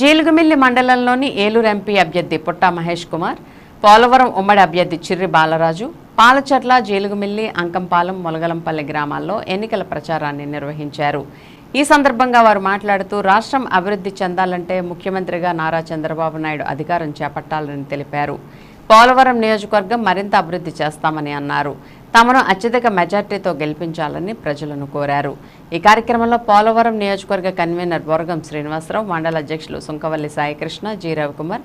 జీలుగుమిల్లి మండలంలోని ఏలూరు ఎంపీ అభ్యర్థి పుట్టా మహేష్ కుమార్ పోలవరం ఉమ్మడి అభ్యర్థి చిర్రి బాలరాజు పాలచర్ల జీలుగుమిల్లి అంకంపాలెం మొలగలంపల్లి గ్రామాల్లో ఎన్నికల ప్రచారాన్ని నిర్వహించారు. ఈ సందర్భంగా వారు మాట్లాడుతూ రాష్ట్రం అభివృద్ధి చెందాలంటే ముఖ్యమంత్రిగా నారా చంద్రబాబు నాయుడు అధికారం చేపట్టాలని తెలిపారు. పోలవరం నియోజకవర్గం మరింత అభివృద్ధి చేస్తామని అన్నారు. తమను అత్యధిక మెజార్టీతో గెలిపించాలని ప్రజలను కోరారు. ఈ కార్యక్రమంలో పోలవరం నియోజకవర్గ కన్వీనర్ బొరగం శ్రీనివాసరావు మండల అధ్యక్షులు సుంకవల్లి సాయికృష్ణ జి. రవికుమార్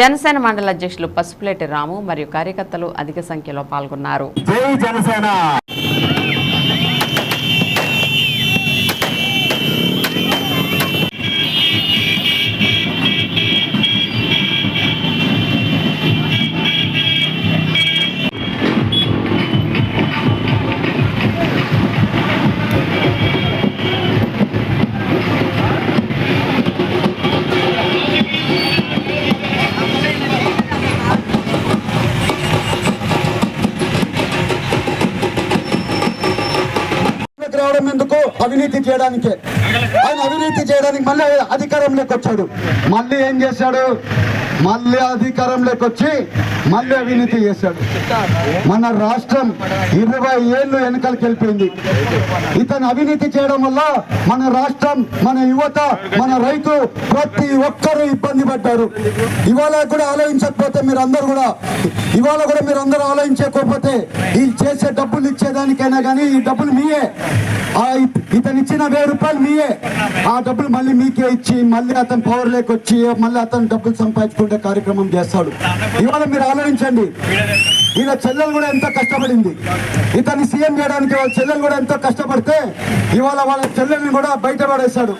జనసేన మండల అధ్యక్షులు పసుపులేటి రాము మరియు కార్యకర్తలు అధిక సంఖ్యలో పాల్గొన్నారు. జై రావడం ఎందుకు? అవినీతి చేయడానికే. ఆయన అవినీతి చేయడానికి మళ్ళీ అధికారంలోకి వచ్చాడు. మళ్ళీ ఏం చేశాడు? మళ్ళీ అధికారంలోకి వచ్చి మళ్ళీ అవినీతి చేశాడు. మన రాష్ట్రం ఇరవై ఏళ్ళు వెనకలకి వెళ్ళిపోయింది. ఇతను అవినీతి చేయడం వల్ల మన రాష్ట్రం మన యువత మన రైతు ప్రతి ఒక్కరూ ఇబ్బంది పడ్డారు. ఇవాళ కూడా ఆలోచించకపోతే మీరు అందరు కూడా ఇవాళ కూడా మీరు అందరూ ఆలోచించకపోతే ఈ చేసే డబ్బులు ఇచ్చేదానికైనా కానీ ఈ డబ్బులు మీయే. ఇతను ఇచ్చిన వెయ్యి రూపాయలు మీయే. ఆ డబ్బులు మళ్ళీ మీకే ఇచ్చి మళ్ళీ అతను పవర్ లేకొచ్చి మళ్ళీ అతను డబ్బులు చేసుకుంటే కార్యక్రమం చేస్తాడు. ఇవాళ మీరు ఆలోచించండి. ఈయన చెల్లెలు కూడా ఎంతో కష్టపడింది. ఇతన్ని సీఎం చేయడానికి వాళ్ళ చెల్లెలు కూడా ఎంతో కష్టపడితే ఇవాళ వాళ్ళ చెల్లెల్ని కూడా బయట పడేశాడు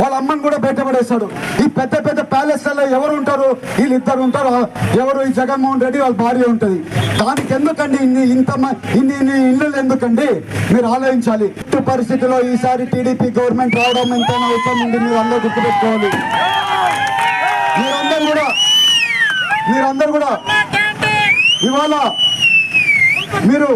వాళ్ళ అమ్మని కూడా బయట పడేశాడు ఈ పెద్ద పెద్ద ప్యాలెస్లలో ఎవరు ఉంటారు? వీళ్ళు ఇద్దరు ఉంటారు ఎవరు? ఈ జగన్మోహన్ రెడ్డి వాళ్ళ భార్య ఉంటుంది. దానికి ఎందుకండి ఇన్ని ఇంత ఇన్ని ఇన్ని ఇల్లు ఎందుకండి? మీరు ఆలోచించాలి. ఇటు పరిస్థితిలో ఈసారి టీడీపీ గవర్నమెంట్ రావడం ఎంత అవసరం ఉంది మీరు అందరూ గుర్తుపెట్టుకోవాలి. మీరందరూ కూడా ఇవాళ మీరు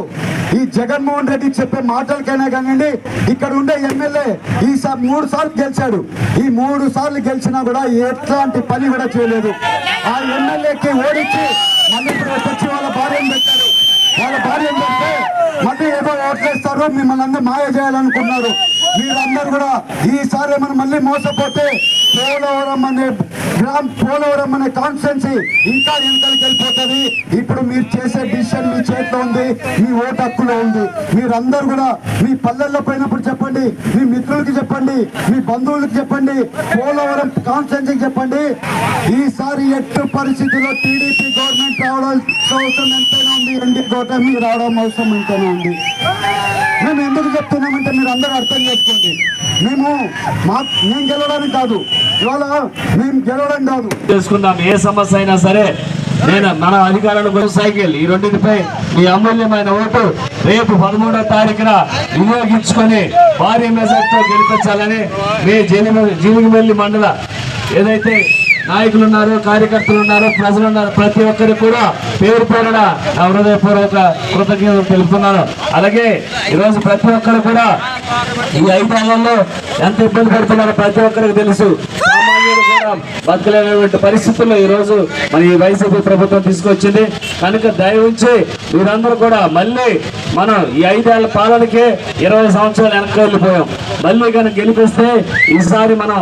ఈ జగన్మోహన్ రెడ్డి చెప్పే మాటలకైనా కానివ్వండి ఇక్కడ ఉండే ఎమ్మెల్యే ఈసారి మూడు సార్లు గెలిచాడు. ఈ మూడు సార్లు గెలిచినా కూడా ఎట్లాంటి పని కూడా చేయలేదు. ఆ ఎమ్మెల్యేకి ఓడించి మళ్ళీ ఇప్పుడు వచ్చి వాళ్ళ భార్యను పెట్టారు. వాళ్ళ భార్యను పెడితే మళ్ళీ ఏదో ఓట్లేస్తారు మిమ్మల్ని అందరూ మాయ చేయాలనుకున్నారు. మీరందరూ కూడా ఈసారి మనం మళ్ళీ మోసపోతే పోలవరం అనే గ్రామ్ పోలవరం అనే కాన్స్టెన్సీ ఇంకా వెనకాలకి వెళ్ళిపోతుంది. ఇప్పుడు మీరు చేసే డిసిషన్ మీ చేతిలో ఉంది మీ ఓటు హక్కులో ఉంది. మీరందరూ కూడా మీ పల్లెల్లో పోయినప్పుడు చెప్పండి మీ మిత్రులకి చెప్పండి మీ బంధువులకి చెప్పండి పోలవరం కాన్స్టెన్సీకి చెప్పండి. ఈసారి ఎట్టు పరిస్థితిలో టీడీపీ గవర్నమెంట్ రావడం అవసరం ఎంతైనా ఉంది ఎన్డీ కూటమి రావడం అవసరం ఎంతైనా ఉంది. మేము ఎందుకు చెప్తున్నామంటే మీరు అందరూ అర్థం చేసుకోండి. మేము మా మేము గెలవడానికి కాదు. ఇవాళ మేము గెలవడం కాదు. చేసుకుందాం. ఏ సమస్య అయినా సరే నేను మన అధికారులను సైకిల్. ఈ రెండింటిపై మీ అమూల్యమైన ఓటు రేపు పదమూడో తారీఖున వినియోగించుకొని భారీ మెజార్టీతో గెలిపించాలని మీ జీలిమ జీలిగిమెల్లి మండల ఏదైతే నాయకులు ఉన్నారు కార్యకర్తలు ఉన్నారు ప్రజలు ఉన్నారు ప్రతి ఒక్కరికి కూడా పేరు పేరున హృదయపూర్వక కృతజ్ఞతలు తెలుపుతున్నాను. అలాగే ఈరోజు ప్రతి ఒక్కరు కూడా ఈ ఐదేళ్ళలో ఎంత ఇబ్బంది పడుతున్నారో ప్రతి ఒక్కరికి తెలుసు. కూడా బతకలేనటువంటి పరిస్థితుల్లో ఈ రోజు మన ఈ వైసీపీ ప్రభుత్వం తీసుకొచ్చింది. కనుక దయవుంచి మీరందరూ కూడా మళ్ళీ మనం ఈ ఐదేళ్ళ పాలనకే ఇరవై సంవత్సరాలు వెనక్కి వెళ్ళిపోయాం. మళ్ళీ కనుక గెలిపిస్తే ఈసారి మనం